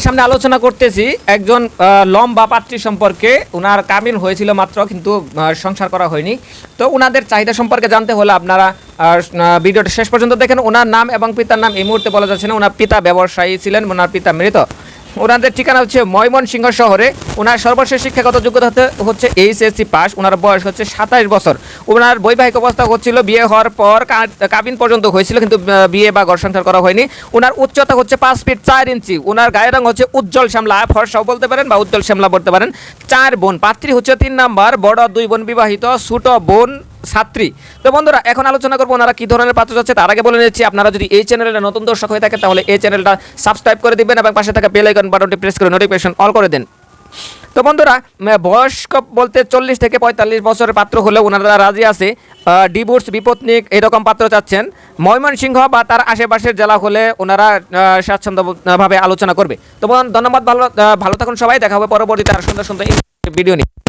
আপনাদের সামনে আলোচনা করতেছি। একজন লম্বা পাত্রী সম্পর্কে। ওনার কামিল হয়েছিল মাত্র, কিন্তু সংসার করা হয়নি। তো ওনাদের চাহিদা সম্পর্কে জানতে হলে আপনারা ভিডিওটা শেষ পর্যন্ত দেখেন। ওনার নাম এবং পিতার নাম এই মুহূর্তে বলা যাচ্ছে না। ওনার পিতা ব্যবসায়ী ছিলেন ওনার পিতা মৃত। ওনাদের ঠিকানা হচ্ছে ময়মনসিংহ শহরে। ওনার সর্বশেষ শিক্ষাগত যোগ্যতা হচ্ছে এইচএসসি পাস। ওনার বয়স হচ্ছে সাতাশ বছর। ওনার বৈবাহিক অবস্থা হচ্ছিল বিয়ে হওয়ার পর কাবিন পর্যন্ত হয়েছিল, কিন্তু বিয়ে বা ঘর সংসার করা হয়নি। ওনার উচ্চতা হচ্ছে পাঁচ ফিট চার ইঞ্চি। ওনার গায়ের রং হচ্ছে উজ্জ্বল শ্যামলা। ফর্সাও বলতে পারেন বা উজ্জ্বল শ্যামলা বলতে পারেন। চার বোন। পাত্রী হচ্ছে তিন নাম্বার। বড় দুই বোন বিবাহিত। ছোট বোন ছাত্রী। তো বন্ধুরা, এখন আলোচনা করব ওনারা কি ধরনের পাত্র যাচ্ছে তার আগে বলে নিচ্ছি, আপনারা যদি এই চ্যানেলে নতুন দর্শক হয়ে থাকে তাহলে এই চ্যানেলটা সাবস্ক্রাইব করে দিবেন এবং পাশে থাকা বেল আইকন বাটনটি প্রেস করে নোটিফিকেশন অল করে দেন। তো বন্ধুরা বয়স্ক বলতে চল্লিশ থেকে পঁয়তাল্লিশ বছরের পাত্র হলেও ওনারা রাজি আছে ডিভোর্স বিপত্নিক এরকম পাত্র চাচ্ছেন, ময়মনসিংহ বা তার আশেপাশের জেলা হলে ওনারা স্বাচ্ছন্দ্যভাবে আলোচনা করবে। তো ধন্যবাদ, ভালো ভালো থাকুন সবাই, দেখা হবে পরবর্তীতে আর সুন্দর সুন্দর ভিডিও নিয়ে।